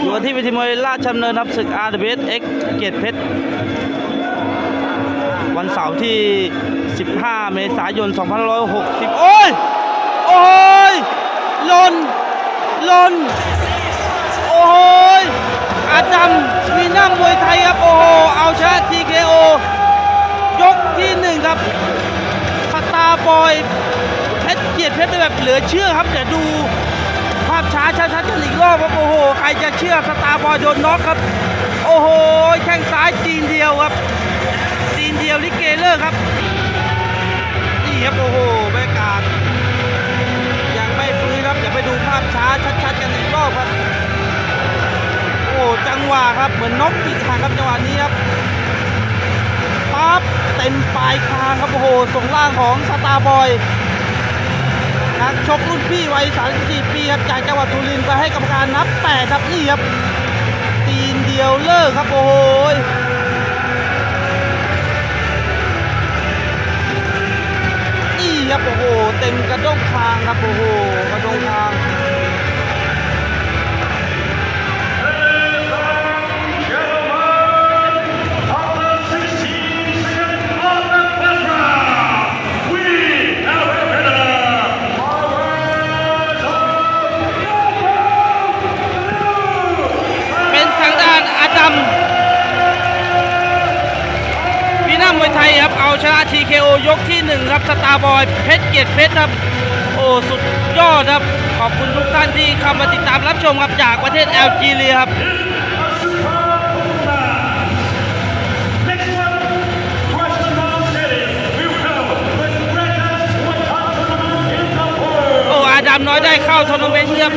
อยู่กันที่เวทีมวยราชดำเนินครับศึก RWS X เกียรติเพชร วันเสาร์ที่ 15 เมษายน 2560 โอ้ย โอ้ยลนลนโอ้ยอาดัมมีน้ำมวยไทยครับ โอ้โห เอาชนะ TKO ยกที่หนึ่งครับสตาร์บอยเพชรเกียรติเพชรได้แบบเหลือเชื่อครับ เดี๋ยวดู ช้าชัดๆกันอีกรอบครับโอ้โหใครจะเชื่อสตาร์บอยโดนน็อกครับ โอ้โหแข้งซ้ายจีนเดียวครับจีนเดียวลิเกเลอร์ครับนี่ครับโอ้โหบรรยากาศยังไม่ฟื้นครับเดี๋ยวไปดูภาพช้าชัดๆกันอีกรอบครับโอ้จังหวะครับเหมือนน็อกปีกหางครับจังหวะนี้ครับปั๊บเต็มปลายคางครับโอ้โหส่งล่างของสตาร์บอย ชกรุ่นพี่วัย 34 ปีครับจากจังหวัดสุรินทร์ไปให้กรรมการนับแปดครับนี่ครับตีนเดียวเลิกครับโอ้โหนี่ครับโอ้โหเต็มกระด้งคางครับโอ้โหกระด้งคาง เอาชนะ TKO ยกที่หนึ่งครับสตาร์บอยเพชรเกียรติเพชรครับ โอ้สุดยอดครับ ขอบคุณทุกท่านที่เข้ามาติดตามรับชมครับจากประเทศแอลจีเรียครับโอ้อาดัมน้อยได้เข้าทัวร์นาเมนต์ครับ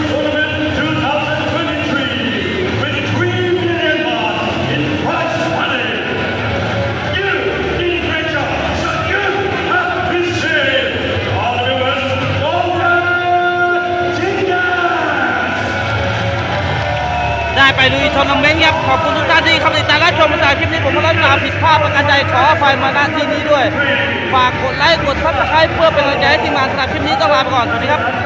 ได้ไปลุยทัวร์นาเมนต์ครับขอบคุณทุกท่านที่เข้าติดตามรับชมจากคลิปนี้ผมก็รับลาผิดพลาดประการใดขออภัยมาณที่นี้ด้วย ฝากกดไลค์กดซับสไครป์เพื่อเป็นกำลังใจให้ทีมงานสำหรับคลิปนี้ต้องลาไปก่อนสวัสดีครับ